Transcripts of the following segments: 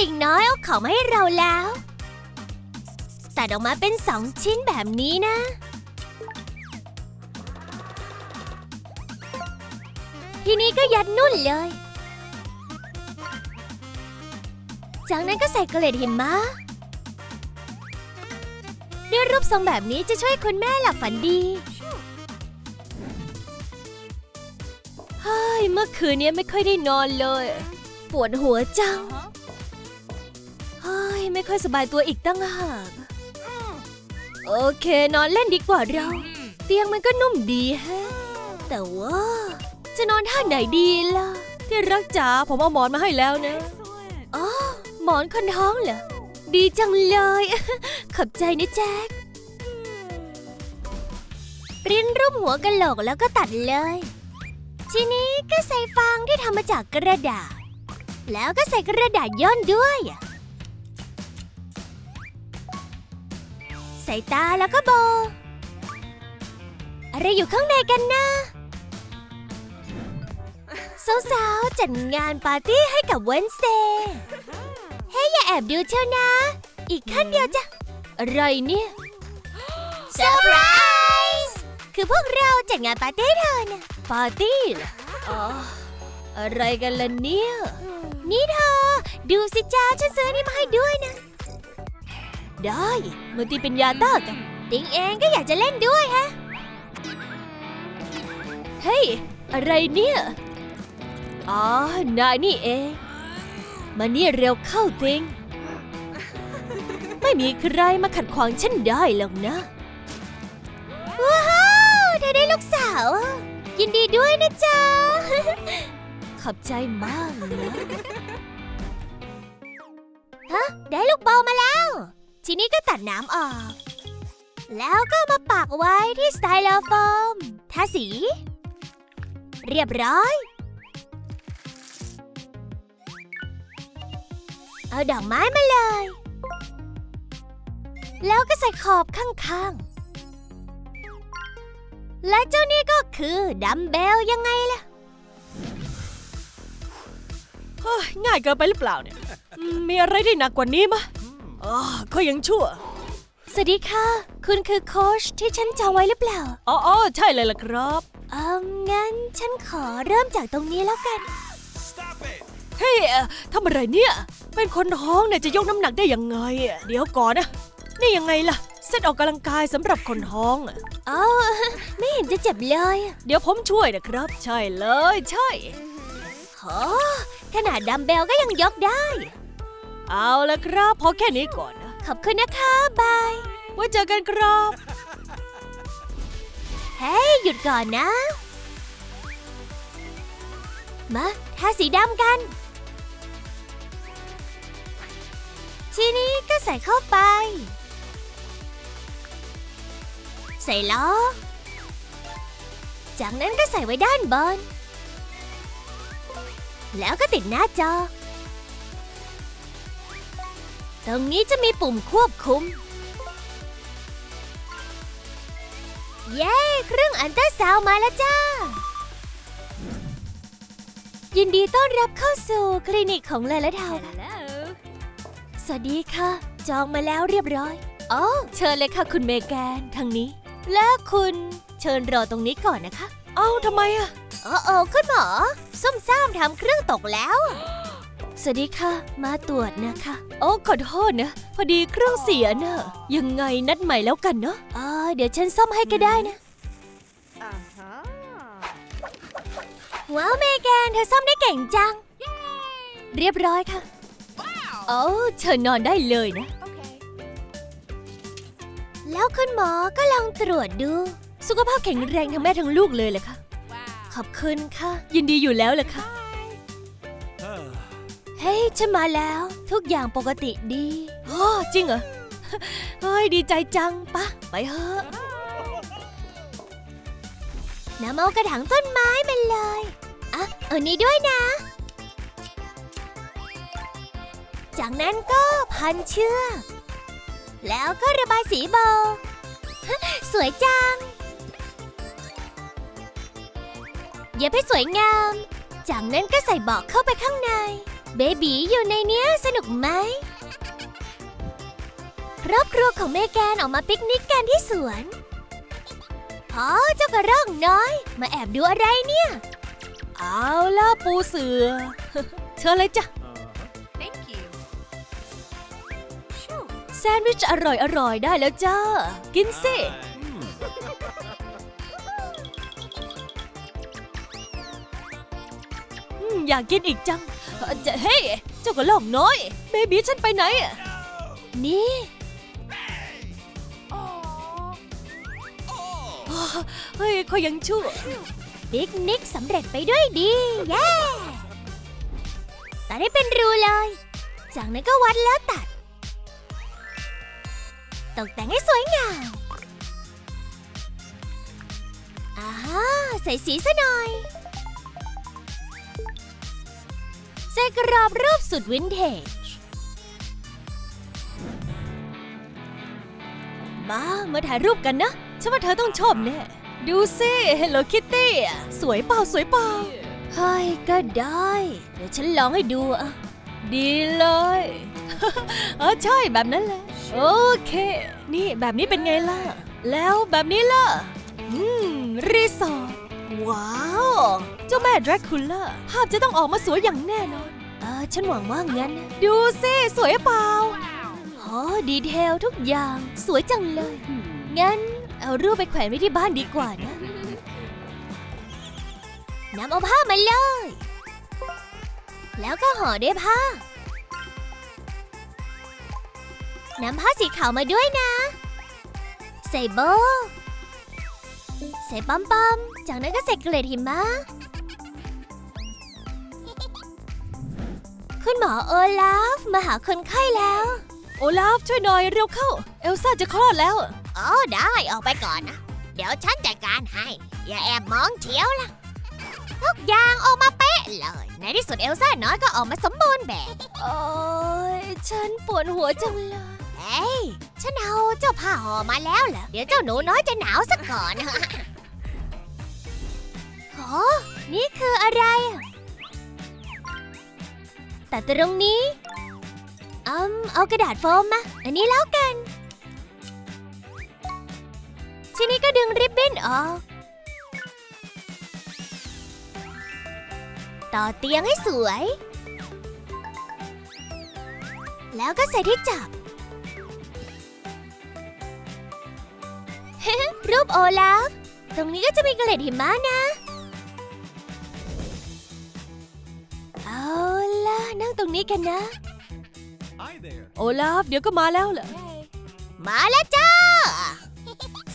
ลิงน้อยเอาของมาให้เราแล้ว ตัดออกมาเป็นสองชิ้นแบบนี้นะ ทีนี้ก็ยัดนุ่นเลย จากนั้นก็ใส่เกล็ดหิมะด้วยรูปทรงแบบนี้จะช่วยคุณแม่หลับฝันดีเฮ้ยเมื่อคืนนี้ไม่ค่อยได้นอนเลย ปวดหัวจัง ยไม่ค่อยสบายตัวอีกตั้งหาก โอเคนอนเล่นดีกว่าเรา เตียงมันก็นุ่มดีแฮะ แต่ว่า จะนอนท่าไหนดีล่ะ ที่รักจ๋าผมเอาหมอนมาให้แล้วนะอ๋อหมอนคนท้องเหรอ ดีจังเลย ขอบใจนะแจ็คปริ้นรูปหัวกะโหลกแล้วก็ตัดเลย ทีนี้ก็ใส่ฟางที่ทำมาจากกระดาษ แล้วก็ใส่กระดาษย่นด้วย ใส่ตาแล้วก็โบ อะไรอยู่ข้างในกันนะสาวๆจัดงานปาร์ตี้ให้กับเวนสเดย์เฮ้ยอย่าแอบดูเชียวนะ อีกขั้นเดียวจ้ะ อะไรเนี่ยเซอร์ไพรส์คือพวกเราจัดงานปาร์ตี้เธอนะปาร์ตี้เหรออ๋ออะไรกันล่ะเนี่ย นี่เธอ ดูสิจ้าฉันซื้อนี่มาให้ด้วยนะ ได้มาตีเป็นยาต้ากัน ติงเองก็อยากจะเล่นด้วยฮะ เฮ้ย อะไรเนี่ย อ๋อ นายนี่เอง มานี่เร็วเข้าติง ไม่มีใครมาขัดขวางฉันได้หรอกนะ ว้าวเธอได้ลูกสาว ยินดีด้วยนะจ๊ะ ขอบใจมากนะ ฮะ ได้ลูกบอลมาแล้ว ทีนี้ก็ตัดน้ำออก แล้วก็มาปักไว้ที่สไตโลโฟมทาสี เรียบร้อย เอาดอกไม้มาเลย แล้วก็ใส่ขอบข้างๆ และเจ้านี่ก็คือดัมเบลยังไงล่ะง่ายเกินไปหรือเปล่าเนี่ยมมีอะไรที่หนักกว่านี้มะ อ๋อก็ยังชั่ว สวัสดีค่ะ คุณคือโค้ชที่ฉันจองไว้หรือเปล่าอ๋ออ๋อใช่เลยล่ะครับ เอืมงั้นฉันขอเริ่มจากตรงนี้แล้วกัน เฮ้ยเอ่อทำอะไรเนี่ย เป็นคนท้องเนี่ยจะยกน้ำหนักได้ยังไงอะเดี๋ยวก่อนนะ นี่ยังไงล่ะ เซตออกกำลังกายสำหรับคนท้องอะอ๋อไม่เห็นจะเจ็บเลยอะเดี๋ยวผมช่วยนะครับ ใช่เลย ใช่ โหขนาดดัมเบลก็ยังยกได้ เอาละครับพอแค่นี้ก่อนนะ ขอบคุณนะคะบายไว้เจอกันครับ เฮ้ยหยุดก่อนนะ มาทาสีดำกัน ทีนี้ก็ใส่เข้าไป ใส่ล้อ จากนั้นก็ใส่ไว้ด้านบน แล้วก็ติดหน้าจอ ตรงนี้จะมีปุ่มควบคุม เย้ เครื่องอันเตอร์ซาวน์มาแล้วจ้า ยินดีต้อนรับเข้าสู่คลินิกของเลและดาวค่ะ สวัสดีค่ะ จองมาแล้วเรียบร้อย อ๋อ เชิญเลยค่ะคุณเมแกนทางนี้ และคุณเชิญรอตรงนี้ก่อนนะคะ เอ้าทำไมอะ โอ้โอ้คุณหมอส้มซ่ามทำเครื่องตกแล้ว สวัสดีค่ะ มาตรวจนะคะ โอ้ขอโทษนะ พอดีเครื่องเสียน่ะยังไงนัดใหม่แล้วกันเนาะอ๋อเดี๋ยวฉันซ่อมให้ก็ได้นะ ว้าวเมแกนเธอซ่อมได้เก่งจัง เรียบร้อยค่ะ โอ้เชิญนอนได้เลยนะ แล้วคุณหมอก็ลองตรวจดู สุขภาพแข็งแรงทั้งแม่ทั้งลูกเลยแหละค่ะ ขอบคุณค่ะ ยินดีอยู่แล้วแหละค่ะ เฮ้ยฉันมาแล้ว ทุกอย่างปกติดีอ๋อจริงเหรอเฮ้ยดีใจจังปะไปเถอะน้ำเอากระถางต้นไม้มาเลยอะเอานี้ด้วยนะ จากนั้นก็พันเชือกแล้วก็ระบายสีโบสวยจังเย็บให้สวยงาม จากนั้นก็ใส่เบอกเข้าไปข้างใน เบบีอยู่ในเนี้ยสนุกไหมครอบครัวของเมแกนออกมาปิกนิกกันที่สวนอ๋อเจ้ากระรอกน้อย มาแอบดูอะไรเนี่ย เอาล่ะปูเสือ เชิญเลยจ้ะ Thank you. แซนด์วิชอร่อยอร่อยๆได้แล้วจ้า กินสิอืมอยากกินอีกจังเอ่อ จะเฮ้ยเจ้ากระลอกน้อย เบบีฉันไปไหนอะนี่ เฮ้ยเขายังชั่ว ปิกนิกสำเร็จไปด้วยดี เย้ตัดให้เป็นรูเลย จากนั้นก็วัดแล้วตัด ตกแต่งให้สวยงามอ่าใส่สีซะหน่อย ใส่กรอบรูปสุดวินเทจ มามาถ่ายรูปกันนะ ฉันว่าเธอต้องชอบแน่ ดูสิ Hello Kitty อะสวยเปล่าสวยเปล่า เฮ้ยก็ได้ เดี๋ยวฉันลองให้ดูอะดีเลย เออใช่แบบนั้นแหละ โอเค นี่แบบนี้เป็นไงล่ะ แล้วแบบนี้ล่ะ อืม รีสอร์ท ว้าว เจ้าแม่ดราคูล่าภาพจะต้องออกมาสวยอย่างแน่นอน เออฉันหวังว่างั้นนะดูสิสวยเปล่าโอ้ดีเทลทุกอย่างสวยจังเลย งั้น เอารูปไปแขวนไว้ที่บ้านดีกว่านะนำเอาผ้ามาเลย แล้วก็ห่อด้วยผ้านำผ้าสีขาวมาด้วยนะ ใส่โบว์ใส่ปั๊มปั๊มๆ จากนั้นก็ใส่เกล็ดหิมะ คุณหมอโอลาฟมาหาคนไข้แล้ว โอลาฟช่วยหน่อยเร็วเข้า เอลซ่าจะคลอดแล้ว อ๋อได้ออกไปก่อนนะ เดี๋ยวฉันจัดการให้ อย่าแอบมองเชียวล่ะ ทุกอย่างออกมาเป๊ะเลย ในที่สุดเอลซ่าน้อยก็ออกมาสมบูรณ์แบบ โอ้ยฉันปวดหัวจังเลยเฮ้ยฉันเอาเจ้าผ้าห่อมาแล้วเหรอ เดี๋ยวเจ้าหนูน้อยจะหนาวซะก่อน โอ้นี่คืออะไร แต่ตรงนี้อืมเอากระดาษโฟมมา อันนี้แล้วกัน ทีนี้ก็ดึงริบบิ้นออก ต่อเตียงให้สวย แล้วก็ใส่ที่จับ รูปโอลาฟ ตรงนี้ก็จะมีเกล็ดหิมะนะ นั่งตรงนี้กันนะ Hi there. โอลาฟเดี๋ยวก็มาแล้วเหรอ มาแล้วจ้า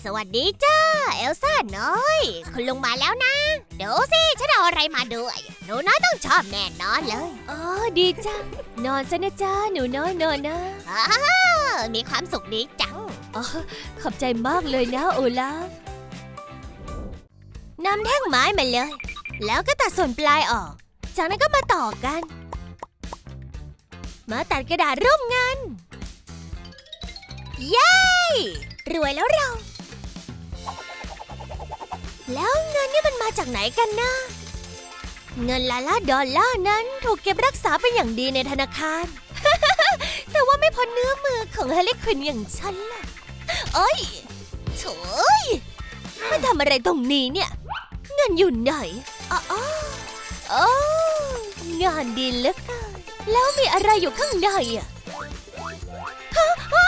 สวัสดีจ้า เอลซ่าน้อย คุณลุงมาแล้วนะ เดี๋ยวสิ ฉันเอาอะไรมาด้วย หนูน้อยต้องชอบแน่นอนเลย อ๋อ ดีจ้านอนซะนะจ้า หนูน้อยนอนนะอ้าวมีความสุขดีจัง อ๋อ ขอบใจมากเลยนะโอลาฟนำแท่งไม้มาเลย แล้วก็ตัดส่วนปลายออก จากนั้นก็มาต่อกัน มาตัดกระดาษร่วมงานเย้ รวยแล้วเรา แล้วเงินนี่มันมาจากไหนกันนะ เงินลาลาดอลลาร์นั้นถูกเก็บรักษาเป็นอย่างดีในธนาคาร แต่ว่าไม่พ้นเนื้อมือของเฮลิควินอย่างฉันล่ะ เอ้ยโถ่ยมาทำอะไรตรงนี้เนี่ย เงินอยู่ไหนอ๋ออ๋ออ๋องานดีเหลือเกิน แล้วมีอะไรอยู่ข้างในอะฮะฮะ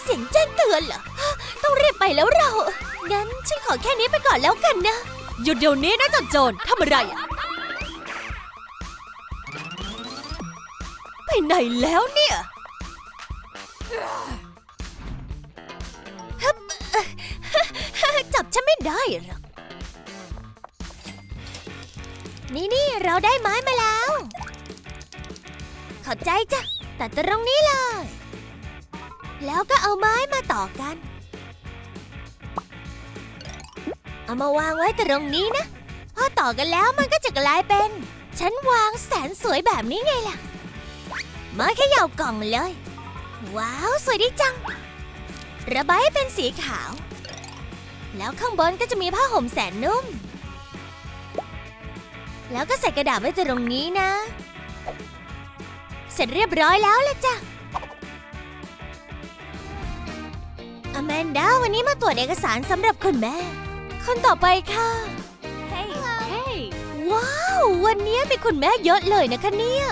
เสียงแจ้งเตือนเหรอฮะต้องรีบไปแล้วเรา งั้นฉันขอแค่นี้ไปก่อนแล้วกันนะ หยุดเดี๋ยวนี้นะเจอนโจรทำอะไรอะไปไหนแล้วเนี่ยจับฉันไม่ได้หรอก นี่นี่เราได้ไม้มาแล้ว ขอบใจจ้ะตัดตรงนี้เลย แล้วก็เอาไม้มาต่อกัน เอามาวางไว้ตรงนี้นะ พอต่อกันแล้วมันก็จะกลายเป็น ฉันวางแสนสวยแบบนี้ไงล่ะ มาแค่ยากล่องเลย ว้าว สวยดีจัง ระบายเป็นสีขาว แล้วข้างบนก็จะมีผ้าห่มแสนนุ่ม แล้วก็ใส่กระดาษไว้ตรงนี้นะ เสร็จเรียบร้อยแล้วละจ้ะอแมนดาวันนี้มาตรวจเอกสารสำหรับคุณแม่ คนต่อไปค่ะ Hey Hey ว้าว วันนี้มีคุณแม่เยอะเลยนะคะเนี่ย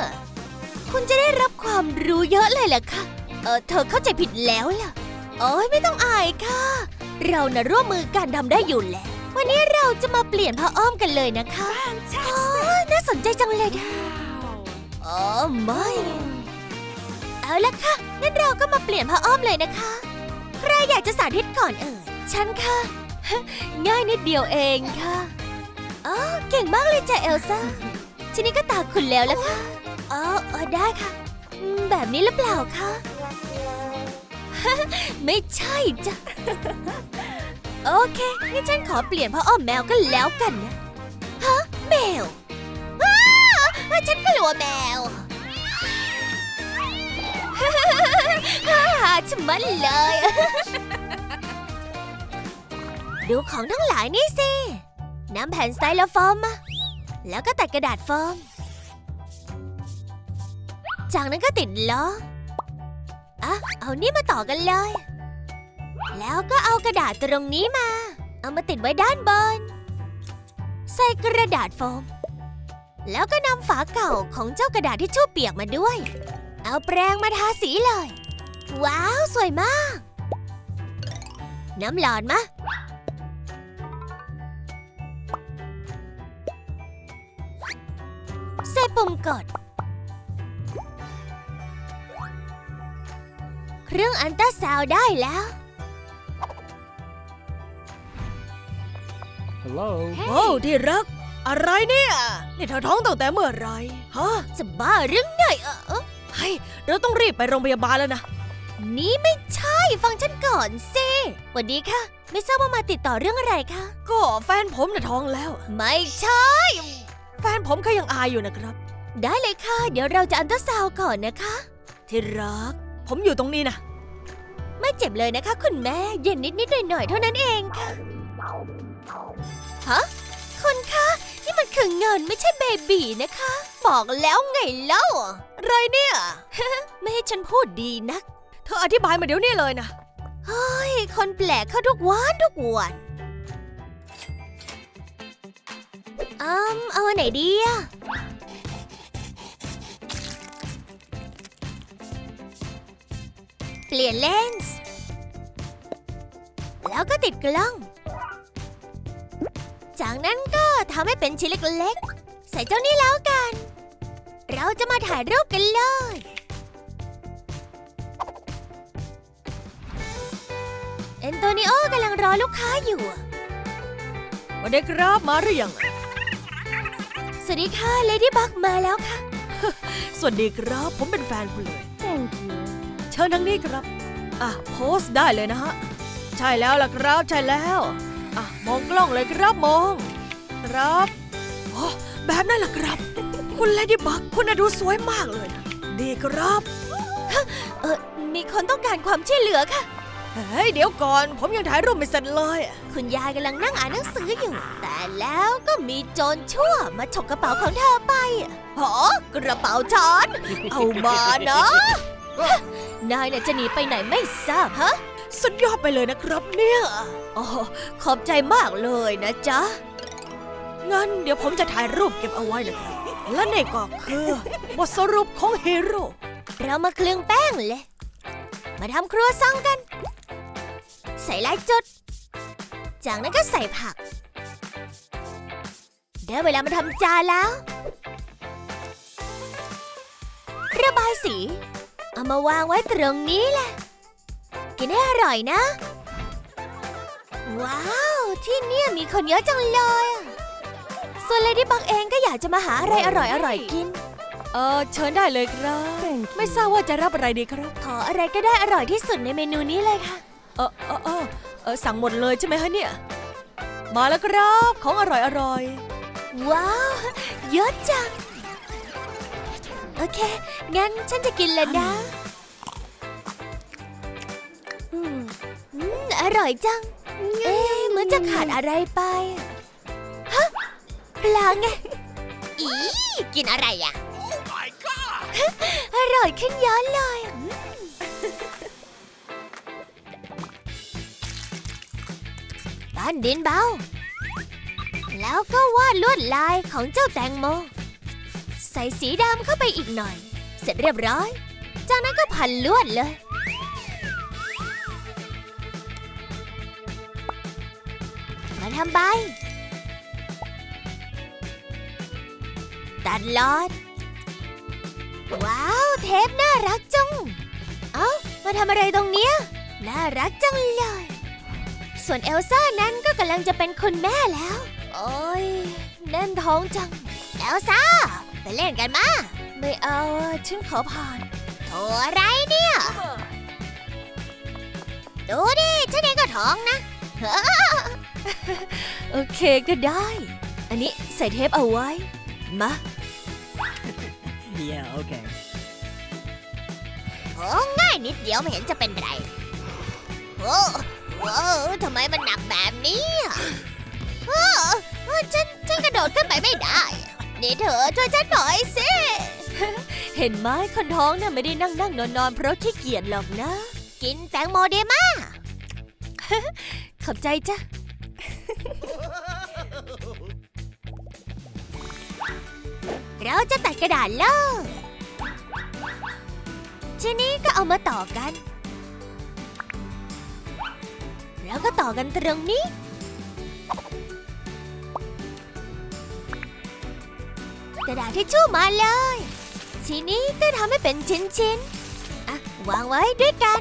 คุณจะได้รับความรู้เยอะเลยแหละค่ะ เออเธอเข้าใจผิดแล้วล่ะ โอ้ยไม่ต้องอายค่ะ เรานะร่วมมือกันทำได้อยู่แล้ว วันนี้เราจะมาเปลี่ยนผ้าอ้อมกันเลยนะคะ โอ้ยน่าสนใจจังเลยนะ อ๋อไม่ เอาละค่ะ งั้นเราก็มาเปลี่ยนผ้าอ้อมเลยนะคะ ใครอยากจะสาธิตก่อนเอ่ย ฉันค่ะ ง่ายนิดเดียวเองค่ะ อ๋อ เก่งมากเลยจ้ะเอลซ่า ทีนี้ก็ตาคุณแล้วละค่ะ อ๋อเออได้ค่ะอืมแบบนี้หรือเปล่าคะ ไม่ใช่จ้ะ โอเคงั้นฉันขอเปลี่ยนผ้าอ้อมแมวก็แล้วกันนะ ฮะ แมวอ้า ฉันกลัวแมวฮ่าฉันมันเลย ดูของทั้งหลายนี่สินำแผ่นสไตโลโฟมมาแล้วก็ตัดกระดาษโฟม จากนั้นก็ติดล้ออะเอานี่มาต่อกันเลย แล้วก็เอากระดาษตรงนี้มา เอามาติดไว้ด้านบน ใส่กระดาษโฟม แล้วก็นำฝาเก่าของเจ้ากระดาษที่ชู่เปียกมาด้วย เอาแปรงมาทาสีเลย ว้าว สวยมาก น้ำหลอนมะ ใส่ปุ่มกด เครื่องอันตราซาวด์ได้แล้ว Hello. โอ้ที่รัก อะไรเนี่ย นี่เธอท้องตั้งแต่เมื่อไหรฮะ จะบ้าเรื่องไหนเออเออเฮ้ยเราต้องรีบไปโรงพยาบาลแล้วนะ นี่ไม่ใช่ฟังฉันก่อนสิสวัสดีค่ะ ไม่ทราบว่ามาติดต่อเรื่องอะไรคะ ก็แฟนผมน่ะท้องแล้ว ไม่ใช่ แฟนผมก็ยังอายอยู่นะครับ ได้เลยค่ะ เดี๋ยวเราจะอันตราซาวด์ก่อนนะคะ ที่รัก ผมอยู่ตรงนี้นะ ไม่เจ็บเลยนะคะ คุณแม่ เย็นนิดนิดหน่อยหน่อยๆเท่านั้นเองค่ะ ฮะคุณคะ นี่มันคือเงินไม่ใช่เบบีนะคะ บอกแล้วไงเล่าอะไรเนี่ย ไม่ให้ฉันพูดดีนัก เธออธิบายมาเดี๋ยวนี้เลยนะเฮ้ย คนแปลกเข้าทุกวันทุกวันอืมเอาอันไหนดีอะเปลี่ยนเลนส์ แล้วก็ติดกล้อง จากนั้นก็ ทำให้เป็นชิ้นเล็กๆ ใส่เจ้านี้แล้วกัน เราจะมาถ่ายรูปกันเลย เอนโตนิโอกำลังรอลูกค้าอยู่อะวันนี้ครับมาหรือยัง สวัสดีค่ะเลดี้บักมาแล้วค่ะ สวัสดีครับ ผมเป็นแฟนคุณเลยเชิญทางนี้ครับ อะ โพสต์ได้เลยนะฮะ ใช่แล้วล่ะครับ ใช่แล้ว อะ มองกล้องเลยครับมอง ครับโอ้แบบนั้นล่ะครับ คุณเลดี้บักคุณน่ะดูสวยมากเลยนะดีครับ เออมีคนต้องการความช่วยเหลือค่ะ เฮ้ยเดี๋ยวก่อน ผมยังถ่ายรูปไม่เสร็จเลย คุณยายกำลังนั่งอ่านหนังสืออยู่ แต่แล้วก็มีโจรชั่วมาฉกกระเป๋าของเธอไปหอกระเป๋าฉัน เอามานะนายน่ะจะหนีไปไหนไม่ทราบฮะ สุดยอดไปเลยนะครับเนี่ยโอ้ขอบใจมากเลยนะจ๊ะ งั้นเดี๋ยวผมจะถ่ายรูปเก็บเอาไว้นะครับ และนี่ก็คือบทสรุปของฮีโร่ เรามาเคลืองแป้งเลย มาทำครัวซองกัน ใส่ลายจุด จากนั้นก็ใส่ผัก ได้เวลามาทำจานแล้ว ระบายสี เอามาวางไว้ตรงนี้แหละ กินให้อร่อยนะ ว้าว ที่เนี่ยมีคนเยอะจังเลยอะ ส่วนเลดี้บักเองก็อยากจะมาหาอะไรอร่อยๆกิน เออเชิญได้เลยครับ ไม่ทราบว่าจะรับอะไรดีครับ ขออะไรก็ได้อร่อยที่สุดในเมนูนี้เลยค่ะ เออเออเออเออสั่งหมดเลยใช่ไหมฮะเนี่ย มาแล้วครับ ของอร่อยอร่อย ว้าวเยอะจัง โอเค งั้นฉันจะกินเลยนะอืมอืมอร่อยจัง เอ๊ะเหมือนจะขาดอะไรไปฮะ ปลาไง อีกินอะไรอะ Oh my god! อร่อยขึ้นเยอะเลยอืมต้นดินเบา แล้วก็วาดลวดลายของเจ้าแตงโม ใส่สีดำเข้าไปอีกหน่อย เสร็จเรียบร้อย จากนั้นก็พันลวดเลย มาทำใบ ตัดลอด ว้าว เทปน่ารักจัง เอ้า มาทำอะไรตรงเนี้ย น่ารักจังเลย ส่วนเอลซ่านั้นก็กำลังจะเป็นคุณแม่แล้ว โอ้ยแน่นท้องจัง เอลซ่า ไปเล่นกันมา ไม่เอาฉันขอผ่านโถอะไรเนี่ย ดูดิ ฉันเองก็ท้องนะ โอเคก็ได้ อันนี้ใส่เทปเอาไว้ มา Yeah, okay. โอ้ง่ายนิดเดียวไม่เห็นจะเป็นไร โอ้โอ้ทำไมมันหนักแบบนี้อะโอ้โอ้ฉันฉันกระโดดขึ้นไปไม่ได้ นี่เธอช่วยฉันหน่อยสิ เห็นไหมคนท้องน่ะไม่ได้นั่งนั่งนอนนอนเพราะขี้เกียจหรอกนะ กินแตงโมดีมากขอบใจจ้ะ เราจะตัดกระดาษเลยทีนี้ก็เอามาต่อกัน แล้วก็ต่อกันตรงนี้ กระดาษที่ชู่มาเลย ทีนี้ก็ทำให้เป็นชิ้นๆอะวางไว้ด้วยกัน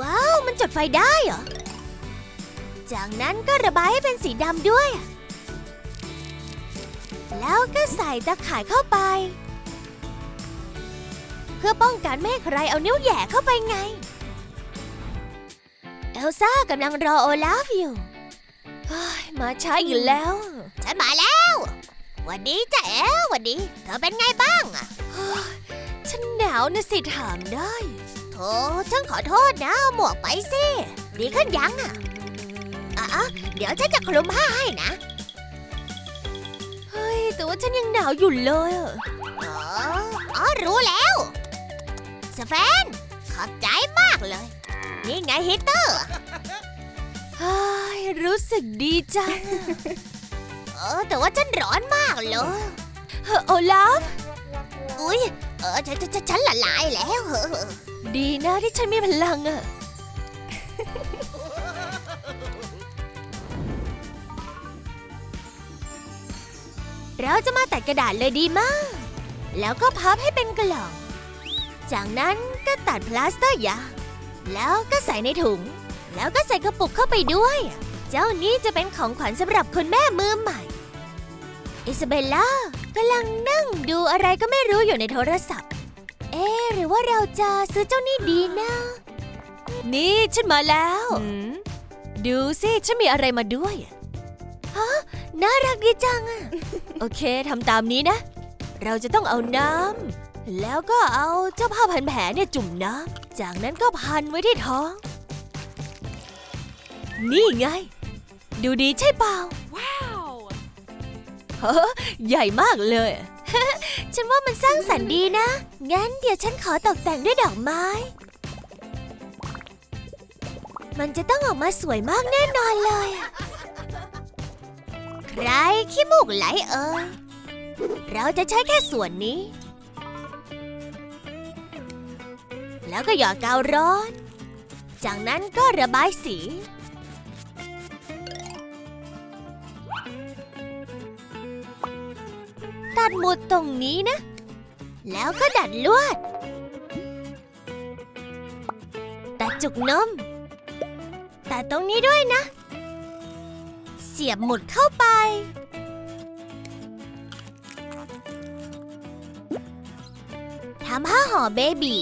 ว้าว มันจุดไฟได้เหรอ จากนั้นก็ระบายให้เป็นสีดำด้วย แล้วก็ใส่ตะข่ายเข้าไป เพื่อป้องกันไม่ให้ใครเอานิ้วแหย่เข้าไปไง เอลซ่ากำลังรอโอลาฟอยู่เฮ้ยมาช้าอีกแล้ว ฉันมาแล้ววันนี้จ้ะเอลวันนี้ เธอเป็นไงบ้างอะฉันหนาวนะสิถามได้โถฉันขอโทษนะเอาหมวกไปสิ ดีขึ้นยังอะ อะอะเดี๋ยวฉันจะคลุมผ้าให้นะ เฮ้ย แต่ว่าฉันยังหนาวอยู่เลยอะอ๋ออ๋อรู้แล้วสเฟนขอบใจมากเลย นี่ไงฮีตเตอร์เฮ้ยรู้สึกดีจังเออแต่ว่าฉันร้อนมากเลยเฮ้อโอลาฟ อุ้ยเออฉันฉันฉันฉันละลายแล้วเออ ดีนะที่ฉันมีพลังอะ เราจะมาตัดกระดาษเลยดีมาก แล้วก็พับให้เป็นกล่อง จากนั้นก็ตัดพลาสเตอร์ยางแล้วก็ใส่ในถุง แล้วก็ใส่กระปุกเข้าไปด้วย เจ้านี้จะเป็นของขวัญสำหรับคุณแม่มือใหม่ อิซาเบลล่ากำลังนั่งดูอะไรก็ไม่รู้อยู่ในโทรศัพท์ เอ๊ะหรือว่าเราจะซื้อเจ้านี่ดีนะ นี่ฉันมาแล้ว ดูสิฉันมีอะไรมาด้วยอะ น่ารักดีจังอะโอเคทำตามนี้นะ เราจะต้องเอาน้ำแล้วก็เอาเจ้าผ้าพันแผลเนี่ยจุ่มน้ำจากนั้นก็พันไว้ที่ท้อง นี่ไง ดูดีใช่เปล่า Wow! เฮ้อใหญ่มากเลย ฉันว่ามันสร้างสรรค์ดีนะ งั้นเดี๋ยวฉันขอตกแต่งด้วยดอกไม้ มันจะต้องออกมาสวยมากแน่นอนเลย อะใครขี้มูกไหลเอ่ยเราจะใช้แค่ส่วนนี้ แล้วก็หยอดกาวร้อน จากนั้นก็ระบายสี ตัดหมุดตรงนี้นะ แล้วก็ดัดลวด ตัดจุกนม ตัดตรงนี้ด้วยนะ สียบหมุดเข้าไป ทำผ้าห่อเบบี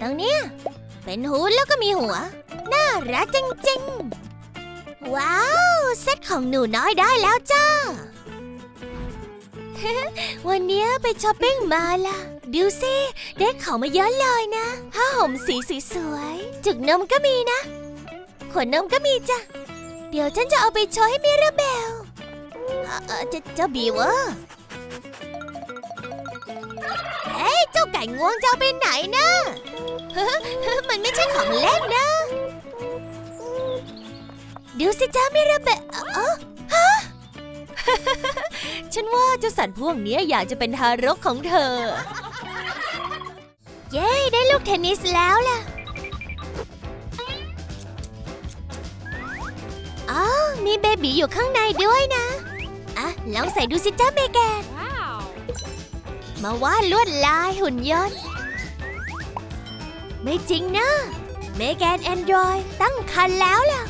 ตรงเนี้ยเป็นหูแล้วก็มีหัว น่ารักจริงๆ ว้าว เซ็ตของหนูน้อยได้แล้วจ้า วันเนี้ยไปช้อปปิ้งมาล่ะ ดูสิได้ของมาเยอะเลยนะ ผ้าห่มสีสวยๆจุกนมก็มีนะ ขวดนมก็มีจ้ะ เดี๋ยวฉันจะเอาไปโชว์ให้มิราเบลเจ้าเจ้าบีเวอร์เฮ้ยเจ้าไก่งวงจะเอาไปไหนนะมันไม่ใช่ของเล่นนะดูสิจ้ามีระเบิดเอ้อฉันว่าเจ้าสัตว์พวกนี้อยากจะเป็นทารกของเธอ เย้ ได้ลูกเทนนิสแล้วล่ะ มีเบบีอยู่ข้างในด้วยนะ อะ ลองใส่ดูสิจ้าเมแกน Wow. มาวาดลวดลายหุ่นยนต์ ไม่จริงนะ เมแกนแอนดรอยตั้งคันแล้วล่ะ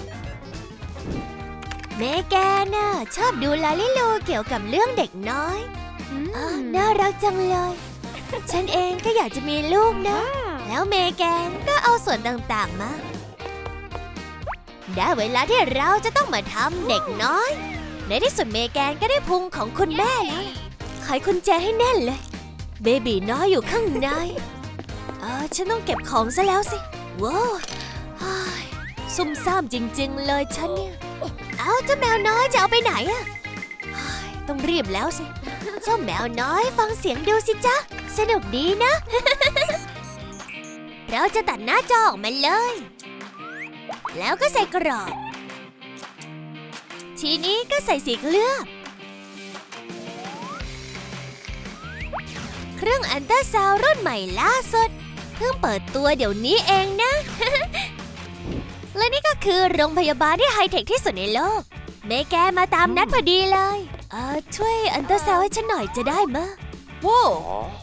เมแกนน่ะชอบดูลาลิลูเกี่ยวกับเรื่องเด็กน้อยเออน่ารักจังเลย ฉันเองก็อยากจะมีลูกนะ แล้วเมแกนก็เอาส่วนต่างๆมา ได้เวลาที่เราจะต้องมาทำเด็กน้อย ในที่สุดเมแกนก็ได้พุงของคุณแม่แล้วไขกุญแจให้แน่นเลย เบบีน้อยอยู่ข้างในเออฉันต้องเก็บของซะแล้วสิว้าวซุ่มซ่ามจริง ๆ เลยฉันเนี่ย เอาเจ้าแมวน้อยจะเอาไปไหนอะต้องรีบแล้วสิ เจ้าแมวน้อยฟังเสียงดูสิจ๊ะ สนุกดีนะ เราจะตัดหน้าจอออกมาเลย แล้วก็ใส่กรอบ ทีนี้ก็ใส่สีเคลือบ เครื่องอันเตอร์ซาวด์รุ่นใหม่ล่าสุด เพิ่งเปิดตัวเดี๋ยวนี้เองนะ และนี่ก็คือโรงพยาบาลที่ไฮเทคที่สุดในโลก เมแกนมาตามนัดพอดีเลย เออช่วยอันเตอร์ซาวด์ให้ฉันหน่อยจะได้มะว้าว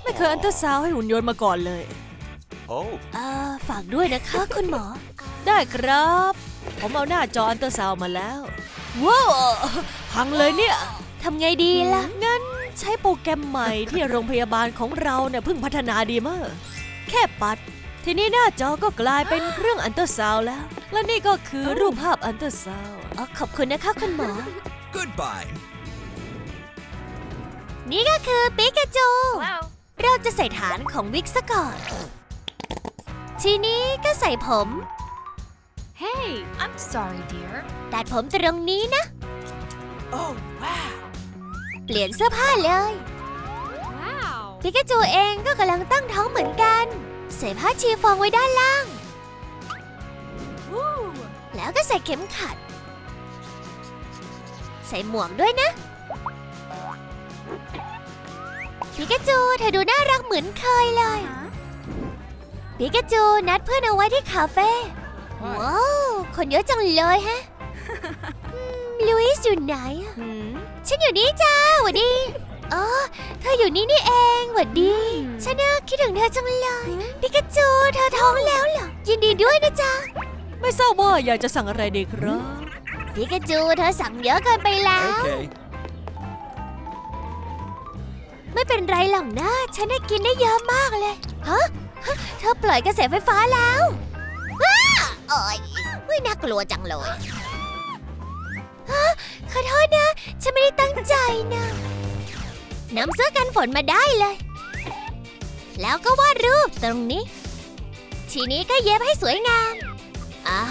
ไม่เคยอันเตอร์ซาวด์ให้หุ่นยนต์มาก่อนเลย Oh. เออฝากด้วยนะคะ คุณหมอ ได้ครับ ผมเอาหน้าจออันเตอร์ซาวด์มาแล้วว้าวพังเลยเนี่ยทำไงดีล่ะ งั้นใช้โปรแกรมใหม่ที่โรงพยาบาลของเราเนี่ยเพิ่งพัฒนาดีมาก แค่ปัด ทีนี้หน้าจอก็กลายเป็นเครื่องอันเตอร์ซาวด์แล้ว และนี่ก็คือรูปภาพอันเตอร์ซาวด์อ๋อขอบคุณนะคะคุณหมอ Goodbye. นี่ก็คือปิกาจู เราจะใส่ฐานของวิกซะก่อน ทีนี้ก็ใส่ผม Hey, I'm sorry, dear. ตัดผมตรงนี้นะ Oh, wow. เปลี่ยนเสื้อผ้าเลย Wow. ปิกาจูเองก็กำลังตั้งท้องเหมือนกัน ใส่ผ้าชีฟองไว้ด้านล่าง Woo. แล้วก็ใส่เข็มขัด ใส่หมวกด้วยนะปิกาจูเธอดูน่ารักเหมือนเคยเลย ปิกาจูนัดเพื่อนเอาไว้ที่คาเฟ่ ว้าว คนเยอะจังเลยฮะอืมลุยส์อยู่ไหนอะหืมฉันอยู่นี่จ้าหวัดดีอ๋อเธออยู่นี่นี่เองหวัดดี ฉันน่ะคิดถึงเธอจังเลยปิกาจูเธอท้องแล้วเหรอ ยินดีด้วยนะจ๊ะ ไม่ทราบว่าอยากจะสั่งอะไรดีครับปิกาจูเธอสั่งเยอะเกินไปแล้ว Okay. ไม่เป็นไรหรอกนะ ฉันได้กินได้เยอะมากเลย ฮะฮะเธอปล่อยกระแสไฟฟ้าแล้วอ้าโอ้ยอุ๊ ยน่ากลัวจังเลยฮะขอโทษนะ ฉันไม่ได้ตั้งใจนะนำเสื้อกันฝนมาได้เลย แล้วก็วาดรูปตรงนี้ ทีนี้ก็เย็บให้สวยงามอ่า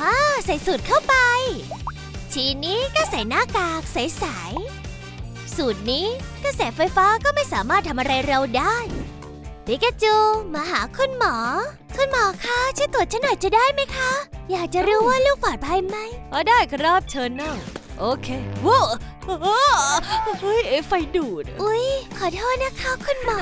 ใส่สูตรเข้าไป ทีนี้ก็ใส่หน้ากากใสๆสูตรนี้กระแสไฟฟ้าก็ไม่สามารถทำอะไรเราได้ปิกาจู มาหาคุณหมอ คุณหมอคะช่วยตรวจฉันหน่อยจะได้ไหมคะ อยากจะรู้ว่าลูกปลอดภัยไหมอ๋อได้ครับเชิญนั่งโอเคว้าวอ้าเฮ้ยไฟดูด อุ๊ย ขอโทษนะคะคุณหมอ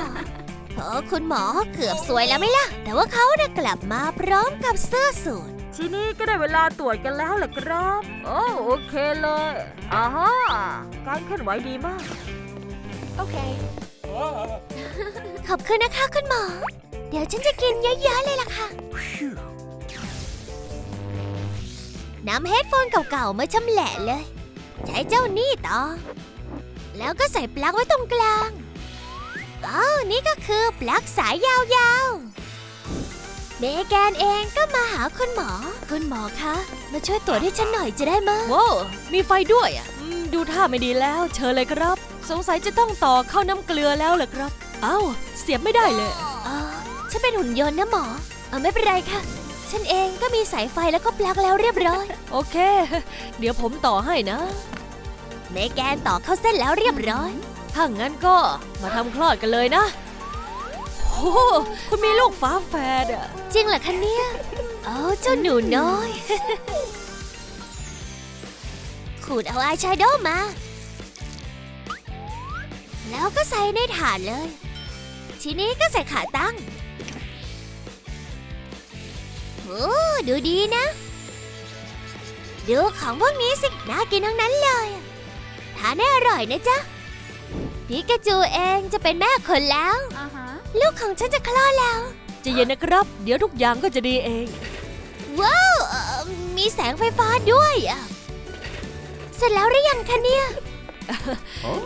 โอ้คุณหมอเกือบสวยแล้วไหมล่ะ แต่ว่าเขาน่ะกลับมาพร้อมกับเสื้อสูททีนี้ก็ได้เวลาตรวจกันแล้วแหละครับ โอ้โอเคเลยอ่าฮะการเคลื่อนไหวดีมาก Okay. ขอบคุณนะคะคุณหมอ เดี๋ยวฉันจะกินเยอะๆเลยล่ะค่ะ Phew. นำเฮดโฟนเก่าๆมาชำแหละเลย ใช้เจ้านี่ต่อ แล้วก็ใส่ปลั๊กไว้ตรงกลางอ้าวนี่ก็คือปลั๊กสายยาวๆ เมแกนเองก็มาหาคุณหมอ คุณหมอคะ มาช่วยตรวจให้ฉันหน่อยจะได้ไหมยว้าวมีไฟด้วยอะอืมดูท่าไม่ดีแล้ว เชิญเลยครับ สงสัยจะต้องต่อเข้าน้ำเกลือแล้วเหรอครับ เอ้า เสียบไม่ได้เลยอ๋อ ฉันเป็นหุ่นยนต์นะหมอเออไม่เป็นไรค่ะ ฉันเองก็มีสายไฟแล้วก็ปลั๊กแล้วเรียบร้อย โอเค เดี๋ยวผมต่อให้นะ เมแกนต่อเข้าเส้นแล้วเรียบร้อย ถ้างั้นก็มาทำคลอดกันเลยนะโอ้โหคุณมีลูกฟ้าแฝดอะจริงเหรอคะเนี่ยโอ้เจ้าหนูน้อย ขูดเอาอายแชโดว์มา แล้วก็ใส่ในถาดเลย ทีนี้ก็ใส่ขาตั้ง โอ้ดูดีนะ ดูของพวกนี้สิ น่ากินทั้งนั้นเลยทานได้อร่อยนะจ๊ะพิกาจูเองจะเป็นแม่คนแล้ว Uh huh. ลูกของฉันจะคลอดแล้วใจะเย็นนะครับ เดี๋ยวทุกอย่างก็จะดีเอง ว้าวเอ่อมีแสงไฟฟ้าด้วยอะเสร็จแล้วหรือยังคะเนี่ย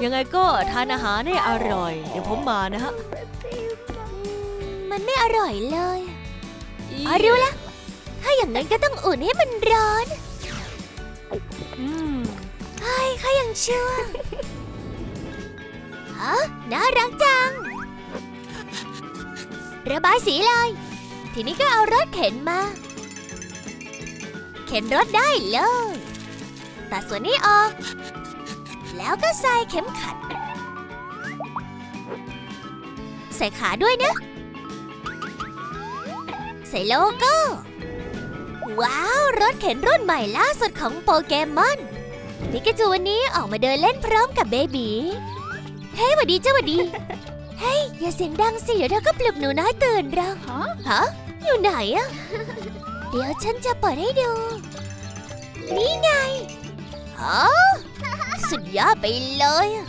ยังไงก็ทานอาหารให้อร่อย เดี๋ยวผมมานะฮะ มันไม่อร่อยเลย อ๋อรู้ละ ถ้าอย่างนั้นก็ต้องอุ่นให้มันร้อนอืมเฮ้ยเขายังเชื่อฮะน่ารักจัง ระบายสีเลย ทีนี้ก็เอารถเข็นมา เข็นรถได้เลย ตัดส่วนนี้ออก แล้วก็ใส่เข็มขัด ใส่ขาด้วยนะ ใส่โลโก้ ว้าว รถเข็นรุ่นใหม่ล่าสุดของโปเกมอนปิกาจูวันนี้ออกมาเดินเล่นพร้อมกับเบบีเฮ้ยหวัดดีเจ้าหวัดดี เฮ้ย อย่าเสียงดังสิ เดี๋ยวเธอก็ปลุกหนูน้อยตื่นเราฮะฮะอยู่ไหนอะเดี๋ยวฉันจะเปิดให้ดู นี่ไงฮะสุดยอดไปเลยอะ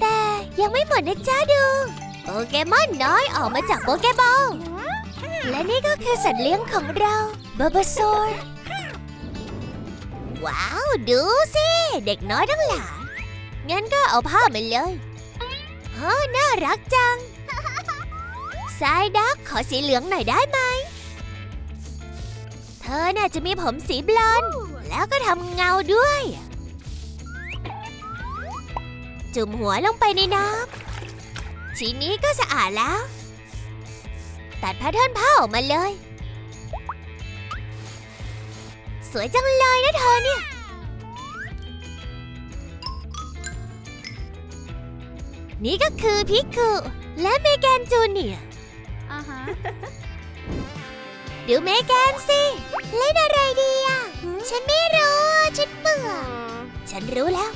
แต่ยังไม่หมดนะจ้าดู โปเกมอนน้อยออกมาจากโปเกบอลและนี่ก็คือสัตว์เลี้ยงของเรา บ b บ s โซรว้าว ดูสิ เด็กน้อยทั้งหลายงั้นก็เอาผ้ามาเลยเฮ้อน่ารักจังสายดักขอสีเหลืองหน่อยได้ไหม เธอน่าจะมีผมสีบลอนด์แล้วก็ทำเงาด้วย จุ่มหัวลงไปในน้ำทีนี้ก็สะอาดแล้ว ตัดแพทเทิร์นผ้าออกมาเลย สวยจังเลยนะเธอเนี่ย นี่ก็คือพิกคุและเมแกนจูเนียร์ Uh huh. ดูเมแกนสิ เล่นอะไรดีอะ ฉันไม่รู้อะฉันเบื่อฉันรู้แล้ว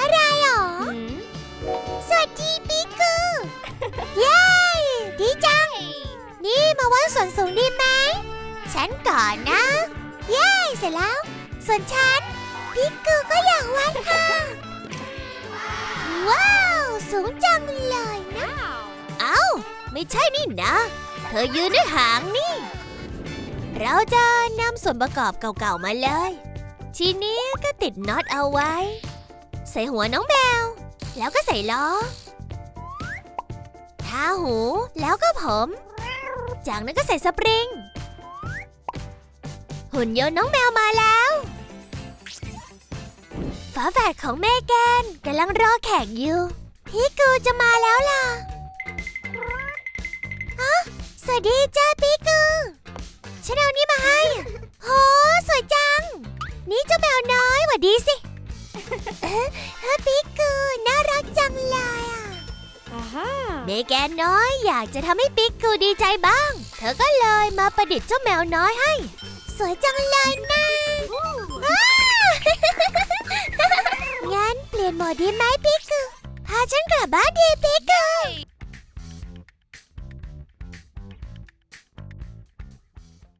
อะไรหรอ สวัสดีปิกกูเย้ ดีจัง นี่มาวัดส่วนสูงดีไหม ฉันก่อนนะ เย้เสร็จแล้ว ส่วนฉันปิกกูก็อยากวัดค่ะ ว้าว สูงจังเลยนะ เอ้า ไม่ใช่นี่นะ เธอยืนด้วยหางนี่ เราจะนำส่วนประกอบเก่าๆมาเลย ทีนี้ก็ติดน็อตเอาไว้ ใส่หัวน้องแมว แล้วก็ใส่ล้อทาหูแล้วก็ผม จากนั้นก็ใส่สปริง หุ่นยนต์น้องแมวมาแล้ว ฝาแฝดของแม่แกนกำลังรอแขกอยู่ พี่กูจะมาแล้วล่ะสวัสดีจ้าปีกูฉันเอานี่มาให้โหสวยจัง นี่เจ้าแมวน้อยหวัดดีสิเอ๊ะเฮ้ยปีกูน่ารักจังเลยอะ Aha. เมแกนน้อยอยากจะทำให้ปิกกูดีใจบ้าง เธอก็เลยมาประดิษฐ์เจ้าแมวน้อยให้ สวยจังเลยนะอ้า งั้นเปลี่ยนโหมดดีไหมปิกกูพาฉันกลับบ้านดีปิกกู